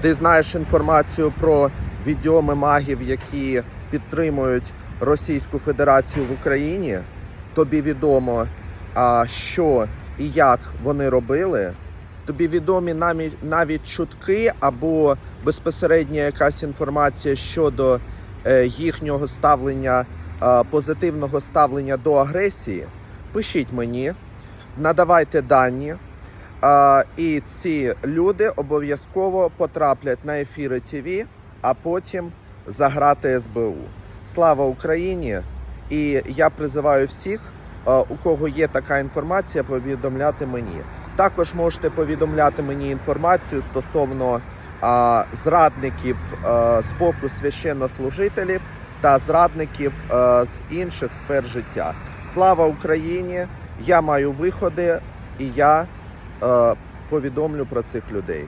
Ти знаєш інформацію про відьоми магів, які підтримують Російську Федерацію в Україні. Тобі відомо, що і як вони робили. Тобі відомі навіть, чутки або безпосередня якась інформація щодо е, їхнього ставлення, позитивного ставлення до агресії. Пишіть мені, надавайте дані. А, і ці люди обов'язково потраплять на ефіри ТВ, а потім заграти СБУ. Слава Україні! І я призиваю всіх, у кого є така інформація, повідомляти мені. Також можете повідомляти мені інформацію стосовно а, зрадників е, з боку священнослужителів та зрадників е, з інших сфер життя. Слава Україні! Я маю виходи, і я повідомлю про цих людей.